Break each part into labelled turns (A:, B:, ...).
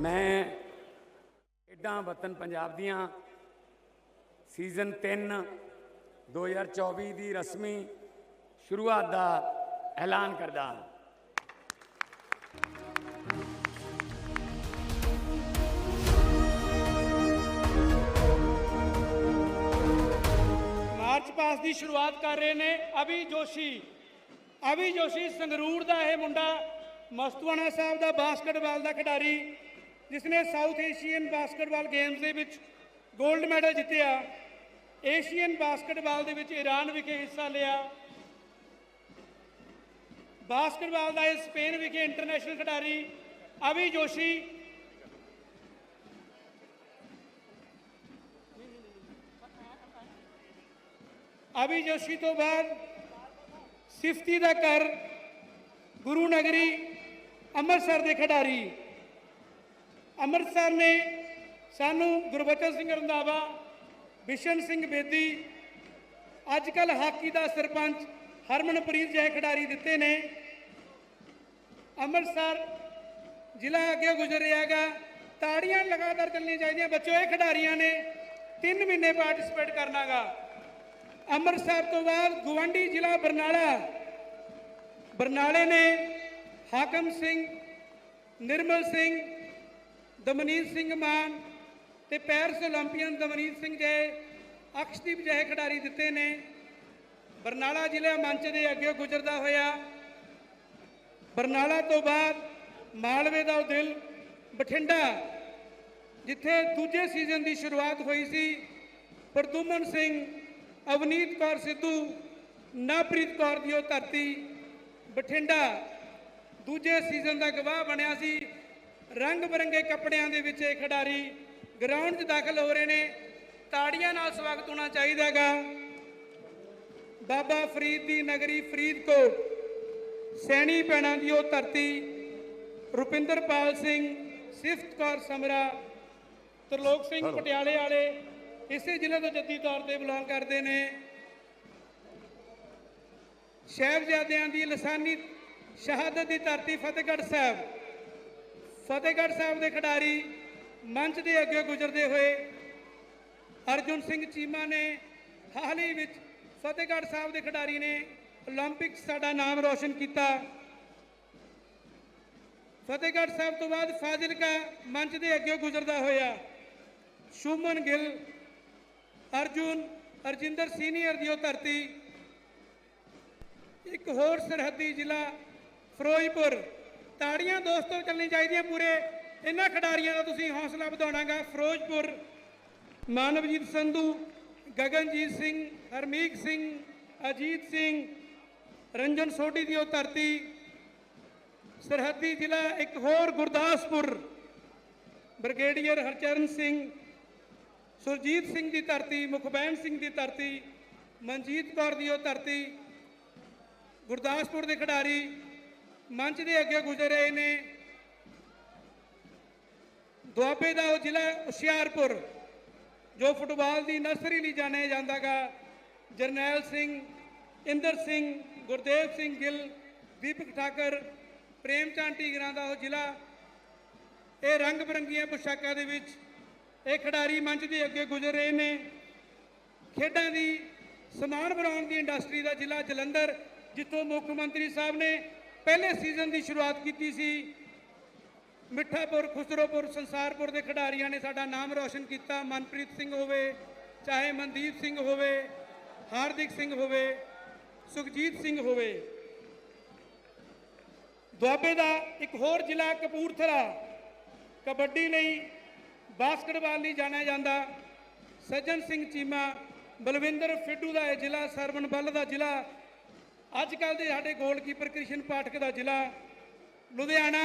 A: ਮੈਂ ਖੇਡਾਂ ਵਤਨ ਪੰਜਾਬ ਦੀਆਂ ਸੀਜ਼ਨ 3 2024 ਦੀ ਰਸਮੀ ਸ਼ੁਰੂਆਤ ਦਾ ਐਲਾਨ ਕਰਦਾ ਹਾਂ।
B: ਮਾਰਚ ਪਾਸ ਦੀ ਸ਼ੁਰੂਆਤ ਕਰ ਰਹੇ ਨੇ ਅਭੀ ਜੋਸ਼ੀ। ਅਭੀ ਜੋਸ਼ੀ ਸੰਗਰੂਰ ਦਾ ਇਹ ਮੁੰਡਾ ਮਸਤੂਆਣਾ ਸਾਹਿਬ ਦਾ ਬਾਸਕਟਬਾਲ ਦਾ ਖਿਡਾਰੀ ਜਿਸ ਨੇ ਸਾਊਥ ਏਸ਼ੀਅਨ ਬਾਸਕਟਬਾਲ ਗੇਮਸ ਦੇ ਵਿੱਚ 골ਡ ਮੈਡਲ ਜਿੱਤਿਆ, ਏਸ਼ੀਅਨ ਬਾਸਕਟਬਾਲ ਦੇ ਵਿੱਚ ਈਰਾਨ ਵਿਖੇ ਹਿੱਸਾ ਲਿਆ, ਬਾਸਕਟਬਾਲ ਦਾ ਇਹ ਸਪੇਨ ਵਿਖੇ ਇੰਟਰਨੈਸ਼ਨਲ ਖਿਡਾਰੀ ਅਭੀ ਜੋਸ਼ੀ ਅਭੀ ਜੋਸ਼ੀ ਤੋਂ ਬਾਅਦ ਸਿਫਤੀ ਦਾ ਘਰ ਗੁਰੂ ਨਗਰੀ ਅੰਮ੍ਰਿਤਸਰ ਦੇ ਖਿਡਾਰੀ ਅੰਮ੍ਰਿਤਸਰ ਨੇ ਸਾਨੂੰ ਗੁਰਬਚਨ ਸਿੰਘ ਰੰਧਾਵਾ, ਬਿਸ਼ਨ ਸਿੰਘ ਬੇਦੀ ਅੱਜ ਕੱਲ ਹਾਕੀ ਦਾ ਸਰਪੰਚ ਹਰਮਨਪ੍ਰੀਤ ਜਿਹੇ ਖਿਡਾਰੀ ਦਿੱਤੇ ਨੇ। ਅੰਮ੍ਰਿਤਸਰ ਜ਼ਿਲ੍ਹਾ ਅੱਗੇ ਗੁਜ਼ਰ ਰਿਹਾਗਾ ਤਾੜੀਆਂ ਲਗਾਤਾਰ ਚੱਲਣੀਆਂ ਚਾਹੀਦੀਆਂ। ਬੱਚੋ, ਇਹ ਖਿਡਾਰੀਆਂ ਨੇ 3 ਮਹੀਨੇ ਪਾਰਟਿਸਿਪੇਟ ਕਰਨਾਗਾ। ਅੰਮ੍ਰਿਤਸਰ ਤੋਂ ਬਾਅਦ ਗਵੰਡੀ ਜ਼ਿਲ੍ਹਾ ਬਰਨਾਲਾ। ਬਰਨਾਲੇ ਨੇ ਹਾਕਮ ਸਿੰਘ, ਨਿਰਮਲ ਸਿੰਘ ਦਮਨੀਤ ਸਿੰਘ ਮਾਨ ਤੇ ਪੈਰਿਸ 올림픽ਨ ਦਮਨੀਤ ਸਿੰਘ ਜੈ ਅਕਸ਼ਦੀਪ ਜੈ ਖਿਡਾਰੀ ਦਿੱਤੇ ਨੇ। ਬਰਨਾਲਾ ਜ਼ਿਲ੍ਹੇ ਮੰਚ ਦੇ ਅੱਗੇ ਗੁਜ਼ਰਦਾ ਹੋਇਆ ਬਰਨਾਲਾ ਤੋਂ ਬਾਅਦ ਮਾਲਵੇ ਦਾ ਦਿਲ ਬਠਿੰਡਾ, ਜਿੱਥੇ ਦੂਜੇ ਸੀਜ਼ਨ ਦੀ ਸ਼ੁਰੂਆਤ ਹੋਈ ਸੀ। ਪ੍ਰਦੁਮਨ ਸਿੰਘ, ਅਵਨੀਤ ਕੌਰ ਸਿੱਧੂ ਨਾਪ੍ਰੀਤ ਕੌਰ ਦੀ ਉਹ ਧਰਤੀ ਬਠਿੰਡਾ, ਦੂਜੇ ਸੀਜ਼ਨ ਦਾ ਗਵਾਹ ਬਣਿਆ ਸੀ। ਰੰਗ ਬਰੰਗੇ ਕੱਪੜਿਆਂ ਦੇ ਵਿੱਚ ਇਹ ਖਿਡਾਰੀ ਗਰਾਊਂਡ 'ਚ ਦਾਖਲ ਹੋ ਰਹੇ ਨੇ। ਤਾੜੀਆਂ ਨਾਲ ਸਵਾਗਤ ਹੋਣਾ ਚਾਹੀਦਾਗਾ ਬਾਬਾ ਫਰੀਦ ਦੀ ਨਗਰੀ ਫਰੀਦਕੋਟ। ਸੈਣੀ ਪੈਣਾ ਦੀ ਉਹ ਧਰਤੀ ਰੁਪਿੰਦਰਪਾਲ ਸਿੰਘ ਸਿਫਤ ਕੌਰ ਸਮਰਾ ਤਰਲੋਕ ਸਿੰਘ ਪਟਿਆਲੇ ਵਾਲੇ ਇਸੇ ਜ਼ਿਲ੍ਹੇ ਤੋਂ ਜੱਦੀ ਤੌਰ ਤੇ ਬਿਲੋਂਗ ਕਰਦੇ ਨੇ। ਸਾਹਿਬਜ਼ਾਦਿਆਂ ਦੀ ਲਸਾਨੀ ਸ਼ਹਾਦਤ ਦੀ ਧਰਤੀ ਫਤਿਹਗੜ੍ਹ ਸਾਹਿਬ। ਫਤਿਹਗੜ੍ਹ ਸਾਹਿਬ ਦੇ ਖਿਡਾਰੀ ਮੰਚ ਦੇ ਅੱਗੇ ਗੁਜ਼ਰਦੇ ਹੋਏ ਅਰਜੁਨ ਸਿੰਘ ਚੀਮਾ ਨੇ ਹਾਲ ਹੀ ਵਿੱਚ ਫਤਿਹਗੜ੍ਹ ਸਾਹਿਬ ਦੇ ਖਿਡਾਰੀ ਨੇ 올림픽 ਸਾਡਾ ਨਾਮ ਰੋਸ਼ਨ ਕੀਤਾ ਫਤਿਹਗੜ੍ਹ ਸਾਹਿਬ ਤੋਂ ਬਾਅਦ ਫਾਜ਼ਿਲਕਾ ਮੰਚ ਦੇ ਅੱਗੇ ਗੁਜ਼ਰਦਾ ਹੋਇਆ ਸ਼ੁਮਨ ਗਿੱਲ ਅਰਜੁਨ ਅਰਜਿੰਦਰ ਸੀਨੀਅਰ ਦੀ ਉਹ ਧਰਤੀ ਇੱਕ ਹੋਰ ਸਰਹੱਦੀ ਜ਼ਿਲ੍ਹਾ ਫਿਰੋਜ਼ਪੁਰ ਤਾੜੀਆਂ ਦੋਸਤੋ ਚੱਲਣੀ ਚਾਹੀਦੀਆਂ ਪੂਰੇ। ਇਹਨਾਂ ਖਿਡਾਰੀਆਂ ਦਾ ਤੁਸੀਂ ਹੌਸਲਾ ਵਧਾਉਣਾਗਾ। ਫਿਰੋਜ਼ਪੁਰ ਮਾਨਵਜੀਤ ਸੰਧੂ, ਗਗਨਜੀਤ ਸਿੰਘ ਹਰਮੀਕ ਸਿੰਘ, ਅਜੀਤ ਸਿੰਘ, ਰੰਜਨ ਸੋਢੀ ਦੀ ਉਹ ਧਰਤੀ, ਸਰਹੱਦੀ ਜ਼ਿਲ੍ਹਾ ਇੱਕ ਹੋਰ ਗੁਰਦਾਸਪੁਰ, ਬ੍ਰਿਗੇਡੀਅਰ ਹਰਚਰਨ ਸਿੰਘ, ਸੁਰਜੀਤ ਸਿੰਘ ਦੀ ਧਰਤੀ ਮੁਖਬੈਨ ਸਿੰਘ ਦੀ ਧਰਤੀ, ਮਨਜੀਤ ਕੌਰ ਦੀ ਉਹ ਧਰਤੀ, ਗੁਰਦਾਸਪੁਰ ਦੇ ਖਿਡਾਰੀ ਮੰਚ ਦੇ ਅੱਗੇ ਗੁਜ਼ਰ ਰਹੇ ਨੇ। ਦੁਆਬੇ ਦਾ ਉਹ ਜ਼ਿਲ੍ਹਾ ਹੁਸ਼ਿਆਰਪੁਰ, ਜੋ ਫੁੱਟਬਾਲ ਦੀ ਨਰਸਰੀ ਲਈ ਜਾਣਿਆ ਜਾਂਦਾਗਾ, ਜਰਨੈਲ ਸਿੰਘ, ਇੰਦਰ ਸਿੰਘ, ਗੁਰਦੇਵ ਸਿੰਘ ਗਿੱਲ, ਦੀਪਕ ਠਾਕਰ ਪ੍ਰੇਮ ਚੰਦ ਟੀਗਰਾਂ ਦਾ ਉਹ ਜ਼ਿਲ੍ਹਾ। ਇਹ ਰੰਗ ਬਰੰਗੀਆਂ ਪੁਸ਼ਾਕਾਂ ਦੇ ਵਿੱਚ ਇਹ ਖਿਡਾਰੀ ਮੰਚ ਦੇ ਅੱਗੇ ਗੁਜ਼ਰ ਰਹੇ ਨੇ। ਖੇਡਾਂ ਦੀ ਸਮਾਨ ਬਣਾਉਣ ਦੀ ਇੰਡਸਟਰੀ ਦਾ ਜ਼ਿਲ੍ਹਾ ਜਲੰਧਰ, ਜਿੱਥੋਂ ਮੁੱਖ ਮੰਤਰੀ ਸਾਹਿਬ ਨੇ ਪਹਿਲੇ ਸੀਜ਼ਨ ਦੀ ਸ਼ੁਰੂਆਤ ਕੀਤੀ ਸੀ। ਮਿੱਠਾਪੁਰ, ਖੁਸਰੋਪੁਰ, ਸੰਸਾਰਪੁਰ ਦੇ ਖਿਡਾਰੀਆਂ ਨੇ ਸਾਡਾ ਨਾਮ ਰੌਸ਼ਨ ਕੀਤਾ। ਮਨਪ੍ਰੀਤ ਸਿੰਘ ਹੋਵੇ, ਚਾਹੇ ਮਨਦੀਪ ਸਿੰਘ ਹੋਵੇ, ਹਾਰਦਿਕ ਸਿੰਘ ਹੋਵੇ, ਸੁਖਜੀਤ ਸਿੰਘ ਹੋਵੇ। ਦੁਆਬੇ ਦਾ ਇੱਕ ਹੋਰ ਜ਼ਿਲ੍ਹਾ ਕਪੂਰਥਲਾ। ਕਬੱਡੀ ਲਈ ਬਾਸਕਟਬਾਲ ਲਈ ਜਾਣਿਆ ਜਾਂਦਾ। ਸੱਜਣ ਸਿੰਘ ਚੀਮਾ, ਬਲਵਿੰਦਰ ਫਿੱਡੂ ਦਾ ਇਹ ਜ਼ਿਲ੍ਹਾ ਸਰਵਨ ਬੱਲ ਦਾ ਜ਼ਿਲ੍ਹਾ। ਅੱਜ ਕੱਲ ਦੇ ਸਾਡੇ ਗੋਲਕੀਪਰ ਕ੍ਰਿਸ਼ਨ ਪਾਠਕ ਦਾ ਜ਼ਿਲ੍ਹਾ ਲੁਧਿਆਣਾ,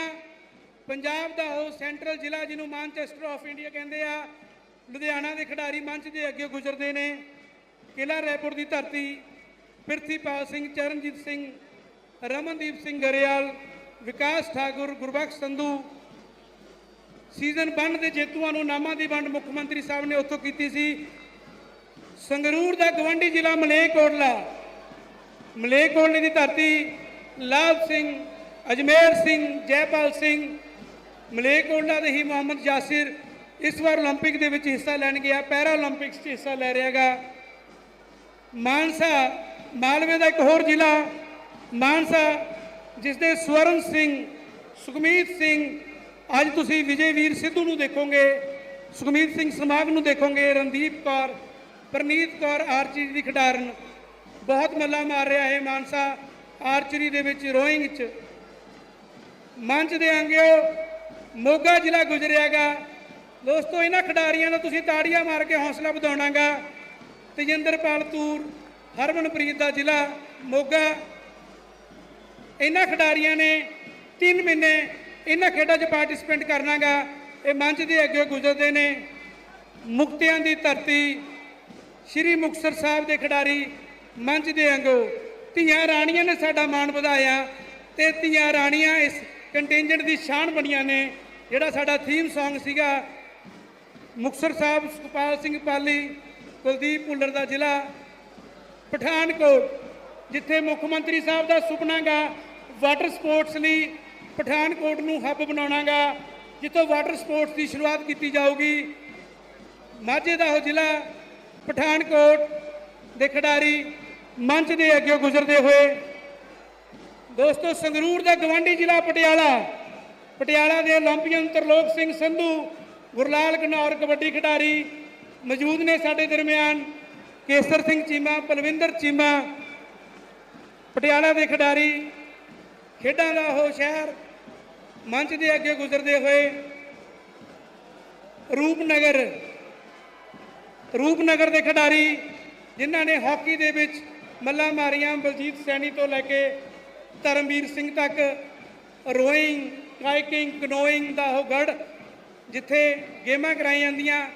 B: ਪੰਜਾਬ ਦਾ ਉਹ ਸੈਂਟਰਲ ਜ਼ਿਲ੍ਹਾ ਜਿਹਨੂੰ ਮਾਨਚੈਸਟਰ ਆਫ ਇੰਡੀਆ ਕਹਿੰਦੇ ਆ। ਲੁਧਿਆਣਾ ਦੇ ਖਿਡਾਰੀ ਮੰਚ ਦੇ ਅੱਗੇ ਗੁਜ਼ਰਦੇ ਨੇ। ਕਿਲਾ ਰੈਪੁਰ ਦੀ ਧਰਤੀ, ਪ੍ਰਿਥੀਪਾਲ ਸਿੰਘ, ਚਰਨਜੀਤ ਸਿੰਘ, ਰਮਨਦੀਪ ਸਿੰਘ ਗਰੇਵਾਲ, ਵਿਕਾਸ ਠਾਕੁਰ, ਗੁਰਬਖਸ਼ ਸੰਧੂ। ਸੀਜ਼ਨ 1 ਦੇ ਜੇਤੂਆਂ ਨੂੰ ਨਾਮਾਂ ਦੀ ਵੰਡ ਮੁੱਖ ਮੰਤਰੀ ਸਾਹਿਬ ਨੇ ਉੱਥੋਂ ਕੀਤੀ ਸੀ। ਸੰਗਰੂਰ ਦਾ ਗਵੰਡੀ ਜ਼ਿਲ੍ਹਾ ਮਲੇਕੋਟਲਾ ਮਲੇਕੋਟਲੇ ਦੀ ਧਰਤੀ, ਲਾਲ ਸਿੰਘ, ਅਜਮੇਰ ਸਿੰਘ, ਜੈਪਾਲ ਸਿੰਘ ਮਲੇਕੋਟਲਾ ਦੇ ਹੀ ਮੁਹੰਮਦ ਯਾਸਿਰ ਇਸ ਵਾਰ 올림픽 ਦੇ ਵਿੱਚ ਹਿੱਸਾ ਲੈਣ ਗਿਆ, ਪੈਰਾ 올림픽ਸ 'ਚ ਹਿੱਸਾ ਲੈ ਰਿਹਾਗਾ ਮਾਨਸਾ, ਮਾਲਵੇ ਦਾ ਇੱਕ ਹੋਰ ਜ਼ਿਲ੍ਹਾ, ਮਾਨਸਾ ਜਿਸ ਦੇ ਸਵਰਨ ਸਿੰਘ, ਸੁਖਮੀਤ ਸਿੰਘ, ਅੱਜ ਤੁਸੀਂ ਵਿਜੇ ਵੀਰ ਸਿੱਧੂ ਨੂੰ ਦੇਖੋਗੇ, ਸੁਖਮੀਤ ਸਿੰਘ ਸਮਾਗ ਨੂੰ ਦੇਖੋਗੇ, ਰਣਦੀਪ ਕੌਰ, ਪ੍ਰਨੀਤ ਕੌਰ ਆਰਜੀ ਦੀ ਖਿਡਾਰਨ ਬਹੁਤ ਮੱਲਾ ਮਾਰ ਰਿਹਾ ਹੈ ਮਾਨਸਾ ਆਰਚਰੀ ਦੇ ਵਿੱਚ ਰੋਇੰਗ 'ਚ। ਮੰਚ ਦੇ ਅੰਗਿਓ ਮੋਗਾ ਜ਼ਿਲ੍ਹਾ ਗੁਜਰਿਆਗਾ। ਦੋਸਤੋ, ਇਹਨਾਂ ਖਿਡਾਰੀਆਂ ਦਾ ਤੁਸੀਂ ਤਾੜੀਆਂ ਮਾਰ ਕੇ ਹੌਸਲਾ ਵਧਾਉਣਾਗਾ। ਤੇਜਿੰਦਰਪਾਲ ਤੂਰ, ਹਰਮਨਪ੍ਰੀਤ ਦਾ ਜ਼ਿਲ੍ਹਾ ਮੋਗਾ। ਇਹਨਾਂ ਖਿਡਾਰੀਆਂ ਨੇ 3 ਮਹੀਨੇ ਇਹਨਾਂ ਖੇਡਾਂ 'ਚ ਪਾਰਟਿਸਿਪੇਟ ਕਰਨਾਗਾ। ਇਹ ਮੰਚ ਦੇ ਅੱਗੇ ਗੁਜ਼ਰਦੇ ਨੇ। ਮੁਕਤਿਆਂ ਦੀ ਧਰਤੀ, ਸ਼੍ਰੀ ਮੁਕਤਸਰ ਸਾਹਿਬ ਦੇ ਖਿਡਾਰੀ ਮੰਚ ਦੇ ਅੰਗੋ ਧੀਆਂ ਰਾਣੀਆਂ ਨੇ ਸਾਡਾ ਮਾਣ ਵਧਾਇਆ ਤੇ ਧੀਆਂ ਰਾਣੀਆਂ ਇਸ ਕੰਟਿੰਜੈਂਟ ਦੀ ਸ਼ਾਨ ਬਣੀਆਂ ਨੇ। ਜਿਹੜਾ ਸਾਡਾ ਥੀਮ Song ਸੀਗਾ, ਮੁਕਤਸਰ ਸਾਹਿਬ ਸੁਖਪਾਲ ਸਿੰਘ ਪਾਲੀ, ਕੁਲਦੀਪ ਭੁੱਲਰ ਦਾ ਜ਼ਿਲ੍ਹਾ, ਪਠਾਨਕੋਟ, ਜਿੱਥੇ ਮੁੱਖ ਮੰਤਰੀ ਸਾਹਿਬ ਦਾ ਸੁਪਨਾ ਗਾ ਵਾਟਰ ਸਪੋਰਟਸ ਲਈ ਪਠਾਨਕੋਟ ਨੂੰ ਹੱਬ ਬਣਾਉਣਾਗਾ ਜਿੱਥੋਂ ਵਾਟਰ ਸਪੋਰਟਸ ਦੀ ਸ਼ੁਰੂਆਤ ਕੀਤੀ ਜਾਊਗੀ। ਮਾਝੇ ਦਾ ਉਹ ਜ਼ਿਲ੍ਹਾ, ਪਠਾਨਕੋਟ ਦੇ ਖਿਡਾਰੀ ਮੰਚ ਦੇ ਅੱਗੇ ਗੁਜ਼ਰਦੇ ਹੋਏ ਦੋਸਤੋ, ਸੰਗਰੂਰ ਦਾ ਗਵਾਂਢੀ ਜ਼ਿਲ੍ਹਾ ਪਟਿਆਲਾ ਪਟਿਆਲਾ ਦੇ 올림픽ੀਅਨ ਤਰਲੋਕ ਸਿੰਘ ਸੰਧੂ, ਗੁਰਲਾਲ ਘਨੌਰ ਕਬੱਡੀ ਖਿਡਾਰੀ ਮੌਜੂਦ ਨੇ ਸਾਡੇ ਦਰਮਿਆਨ, ਕੇਸਰ ਸਿੰਘ ਚੀਮਾ, ਪਲਵਿੰਦਰ ਚੀਮਾ, ਪਟਿਆਲਾ ਦੇ ਖਿਡਾਰੀ, ਖੇਡਾਂ ਦਾ ਉਹ ਸ਼ਹਿਰ ਮੰਚ ਦੇ ਅੱਗੇ ਗੁਜ਼ਰਦੇ ਹੋਏ ਰੂਪਨਗਰ ਰੂਪਨਗਰ ਦੇ ਖਿਡਾਰੀ ਜਿਨ੍ਹਾਂ ਨੇ ਹਾਕੀ ਦੇ ਵਿੱਚ ਮੱਲਾ ਮਾਰੀਆਂ ਬਲਜੀਤ ਸੈਣੀ ਤੋਂ ਲੈ ਕੇ ਧਰਮਵੀਰ ਸਿੰਘ ਤੱਕ, ਰੋਇੰਗ ਕਾਇਕਿੰਗ ਕਨੋਇੰਗ ਦਾ ਉਹ ਗੜ ਜਿੱਥੇ ਗੇਮਾਂ ਕਰਾਈਆਂ ਜਾਂਦੀਆਂ।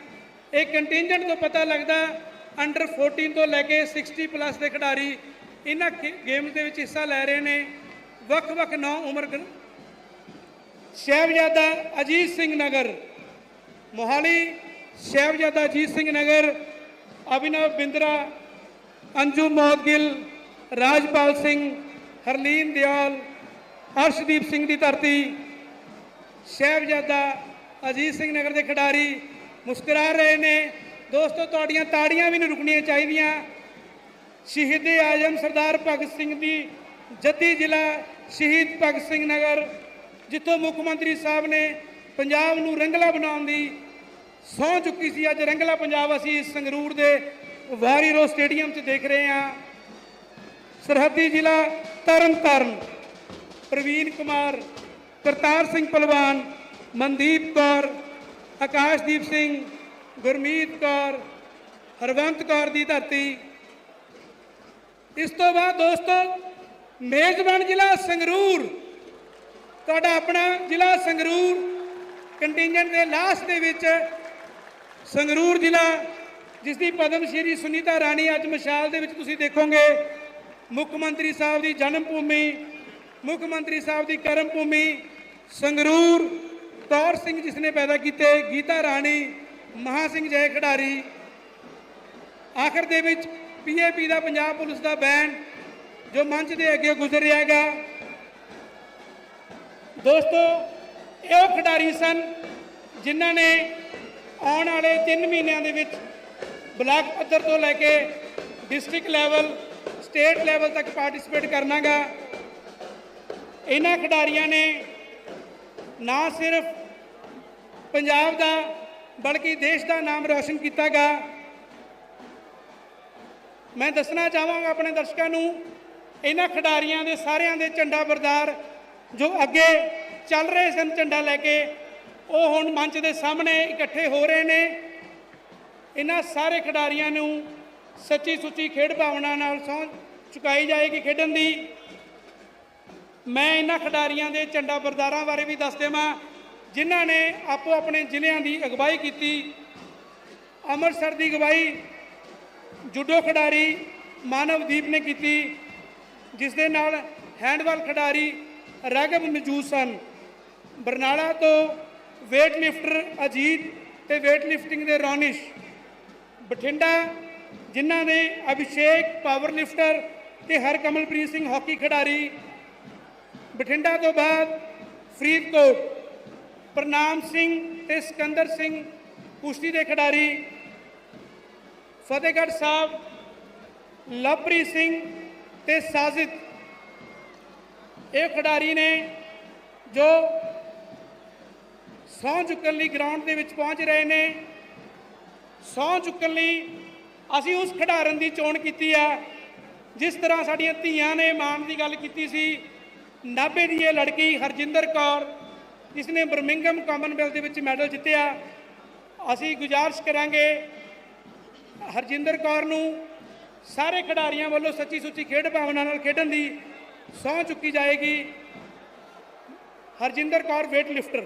B: ਇਹ ਕੰਟਿੰਜੈਂਟ ਤੋਂ ਪਤਾ ਲੱਗਦਾ ਅੰਡਰ 14 ਤੋਂ ਲੈ ਕੇ 60 ਪਲੱਸ ਦੇ ਖਿਡਾਰੀ ਇਹਨਾਂ ਗੇਮਸ ਦੇ ਵਿੱਚ ਹਿੱਸਾ ਲੈ ਰਹੇ ਨੇ। ਵੱਖ-ਵੱਖ ਨੌ ਉਮਰ ਗ- ਸਾਹਿਬਜ਼ਾਦਾ ਅਜੀਤ ਸਿੰਘ ਨਗਰ, ਮੋਹਾਲੀ, ਸਾਹਿਬਜ਼ਾਦਾ ਅਜੀਤ ਸਿੰਘ ਨਗਰ, ਅਭਿਨਵ ਬਿੰਦਰਾ ਅੰਜੂ ਮੋਦਗਿਲ ਰਾਜਪਾਲ ਸਿੰਘ, ਹਰਲੀਨ ਦਿਆਲ ਅਰਸ਼ਦੀਪ ਸਿੰਘ ਦੀ ਧਰਤੀ, ਸਾਹਿਬਜ਼ਾਦਾ ਅਜੀਤ ਸਿੰਘ ਨਗਰ ਦੇ ਖਿਡਾਰੀ ਮੁਸਕਰਾ ਰਹੇ ਨੇ। ਦੋਸਤੋ, ਤੁਹਾਡੀਆਂ ਤਾੜੀਆਂ ਵੀ ਨਹੀਂ ਰੁਕਣੀਆਂ ਚਾਹੀਦੀਆਂ। ਸ਼ਹੀਦ ਆਜਮ ਸਰਦਾਰ ਭਗਤ ਸਿੰਘ ਦੀ ਜੱਦੀ ਜ਼ਿਲ੍ਹਾ ਸ਼ਹੀਦ ਭਗਤ ਸਿੰਘ ਨਗਰ, ਜਿੱਥੋਂ ਮੁੱਖ ਮੰਤਰੀ ਸਾਹਿਬ ਨੇ ਪੰਜਾਬ ਨੂੰ ਰੰਗਲਾ ਬਣਾਉਣ ਦੀ ਸਹੁੰ ਚੁੱਕੀ ਸੀ। ਅੱਜ ਰੰਗਲਾ ਪੰਜਾਬ ਅਸੀਂ ਸੰਗਰੂਰ ਦੇ ਵਾਰੀ ਰੋ ਸਟੇਡੀਅਮ 'ਚ ਦੇਖ ਰਹੇ ਹਾਂ। ਸਰਹੱਦੀ ਜ਼ਿਲ੍ਹਾ ਤਰਨਤਾਰਨ। ਪ੍ਰਵੀਨ ਕੁਮਾਰ, ਕਰਤਾਰ ਸਿੰਘ ਪਹਿਲਵਾਨ, ਮਨਦੀਪ ਕੌਰ, ਆਕਾਸ਼ਦੀਪ ਸਿੰਘ, ਗੁਰਮੀਤ ਕੌਰ, ਹਰਵੰਤ ਕੌਰ ਦੀ ਧਰਤੀ। ਇਸ ਤੋਂ ਬਾਅਦ ਦੋਸਤੋ, ਮੇਜ਼ਬਾਨ ਜ਼ਿਲ੍ਹਾ ਸੰਗਰੂਰ। ਤੁਹਾਡਾ ਆਪਣਾ ਜ਼ਿਲ੍ਹਾ ਸੰਗਰੂਰ। ਕੰਟਿੰਜੈਂਟ ਦੇ ਲਾਸਟ ਦੇ ਵਿੱਚ ਸੰਗਰੂਰ ਜ਼ਿਲ੍ਹਾ ਜਿਸ ਦੀ ਪਦਮ ਸ਼੍ਰੀ ਸੁਨੀਤਾ ਰਾਣੀ ਅੱਜ ਮਸ਼ਾਲ ਦੇ ਵਿੱਚ ਤੁਸੀਂ ਦੇਖੋਗੇ, ਮੁੱਖ ਮੰਤਰੀ ਸਾਹਿਬ ਦੀ ਜਨਮ ਭੂਮੀ, ਮੁੱਖ ਮੰਤਰੀ ਸਾਹਿਬ ਦੀ ਕਰਮ ਭੂਮੀ, ਸੰਗਰੂਰ, ਤੌਰ ਸਿੰਘ ਜਿਸ ਨੇ ਪੈਦਾ ਕੀਤੇ, ਗੀਤਾ ਰਾਣੀ, ਮਹਾ ਸਿੰਘ ਜੈ ਖਿਡਾਰੀ। ਆਖਰ ਦੇ ਵਿੱਚ ਪੀਏਪੀ ਦਾ ਪੰਜਾਬ ਪੁਲਿਸ ਦਾ ਬੈਂਡ ਜੋ ਮੰਚ ਦੇ ਅੱਗੇ ਗੁਜ਼ਰ ਰਿਹਾ ਹੈਗਾ। ਦੋਸਤੋ, ਇਹ ਖਿਡਾਰੀ ਸਨ ਜਿਨ੍ਹਾਂ ਨੇ ਆਉਣ ਵਾਲੇ 3 ਮਹੀਨਿਆਂ ਦੇ ਵਿੱਚ ਬਲਾਕ ਪੱਧਰ ਤੋਂ ਲੈ ਕੇ ਡਿਸਟ੍ਰਿਕਟ ਲੈਵਲ, ਸਟੇਟ ਲੈਵਲ ਤੱਕ ਪਾਰਟਿਸਿਪੇਟ ਕਰਨਾਗਾ। ਇਹਨਾਂ ਖਿਡਾਰੀਆਂ ਨੇ ਨਾ ਸਿਰਫ ਪੰਜਾਬ ਦਾ, ਬਲਕਿ ਦੇਸ਼ ਦਾ ਨਾਮ ਰੌਸ਼ਨ ਕੀਤਾਗਾ। ਮੈਂ ਦੱਸਣਾ ਚਾਹਾਂਗਾ ਆਪਣੇ ਦਰਸ਼ਕਾਂ ਨੂੰ, ਇਹਨਾਂ ਖਿਡਾਰੀਆਂ ਦੇ ਸਾਰਿਆਂ ਦੇ ਝੰਡਾ ਬਰਦਾਰ ਜੋ ਅੱਗੇ ਚੱਲ ਰਹੇ ਸਨ ਝੰਡਾ ਲੈ ਕੇ, ਉਹ ਹੁਣ ਮੰਚ ਦੇ ਸਾਹਮਣੇ ਇਕੱਠੇ ਹੋ ਰਹੇ ਨੇ। ਇਹਨਾਂ ਸਾਰੇ ਖਿਡਾਰੀਆਂ ਨੂੰ ਸੱਚੀ ਸੁੱਚੀ ਖੇਡ ਭਾਵਨਾ ਨਾਲ ਸਹੁੰ ਚੁਕਾਈ ਜਾਏਗੀ ਖੇਡਣ ਦੀ। ਮੈਂ ਇਹਨਾਂ ਖਿਡਾਰੀਆਂ ਦੇ ਝੰਡਾ ਬਰਦਾਰਾਂ ਬਾਰੇ ਵੀ ਦੱਸ ਦੇਵਾਂ, ਜਿਨ੍ਹਾਂ ਨੇ ਆਪੋ ਆਪਣੇ ਜ਼ਿਲ੍ਹਿਆਂ ਦੀ ਅਗਵਾਈ ਕੀਤੀ। ਅੰਮ੍ਰਿਤਸਰ ਦੀ ਅਗਵਾਈ ਜੁਡੋ ਖਿਡਾਰੀ ਮਾਨਵਦੀਪ ਨੇ ਕੀਤੀ, ਜਿਸ ਦੇ ਨਾਲ ਹੈਂਡਬਾਲ ਖਿਡਾਰੀ ਰਾਘਵ ਮੌਜੂਦ ਸਨ। ਬਰਨਾਲਾ ਤੋਂ weight ਲਿਫਟਰ ਅਜੀਤ ਤੇ weight ਲਿਫਟਿੰਗ ਦੇ ਰੌਨਿਸ਼ ਬਠਿੰਡਾ, ਜਿਨ੍ਹਾਂ ਨੇ ਅਭਿਸ਼ੇਕ ਪਾਵਰ ਲਿਫਟਰ ਤੇ ਹਰਕਮਲਪ੍ਰੀਤ ਸਿੰਘ ਹਾਕੀ ਖਿਡਾਰੀ। ਬਠਿੰਡਾ ਤੋਂ ਬਾਅਦ ਫਰੀਦਕੋਟ ਪ੍ਰਨਾਮ ਸਿੰਘ ਤੇ ਸਿਕੰਦਰ ਸਿੰਘ ਕੁਸ਼ਤੀ ਦੇ ਖਿਡਾਰੀ। ਫਤਿਹਗੜ੍ਹ ਸਾਹਿਬ, ਲਵਪ੍ਰੀਤ ਸਿੰਘ ਤੇ ਸਾਜ਼ਿਦ। ਇਹ ਖਿਡਾਰੀ ਨੇ ਜੋ ਸਹੁੰ ਚੁੱਕਣ ਲਈ ਗਰਾਊਂਡ ਦੇ ਵਿੱਚ ਪਹੁੰਚ ਰਹੇ ਨੇ। ਸਹੁੰ ਚੁੱਕਣ ਲਈ ਅਸੀਂ ਉਸ ਖਿਡਾਰਨ ਦੀ ਚੋਣ ਕੀਤੀ ਹੈ, ਜਿਸ ਤਰ੍ਹਾਂ ਸਾਡੀਆਂ ਧੀਆਂ ਨੇ ਮਾਣ ਦੀ ਗੱਲ ਕੀਤੀ ਸੀ। ਨਾਭੇ ਦੀ ਇਹ ਲੜਕੀ ਹਰਜਿੰਦਰ ਕੌਰ ਜਿਸ ਨੇ ਬਰਮਿੰਗਮ ਕਾਮਨਵੈਲਥ ਦੇ ਵਿੱਚ ਮੈਡਲ ਜਿੱਤਿਆ। ਅਸੀਂ ਗੁਜ਼ਾਰਿਸ਼ ਕਰਾਂਗੇ ਹਰਜਿੰਦਰ ਕੌਰ ਨੂੰ ਸਾਰੇ ਖਿਡਾਰੀਆਂ ਵੱਲੋਂ ਸੱਚੀ ਸੁੱਚੀ ਖੇਡ ਭਾਵਨਾ ਨਾਲ ਖੇਡਣ ਦੀ ਸਹੁੰ ਚੁੱਕੀ ਜਾਏਗੀ। Harjinder Kaur wait lifter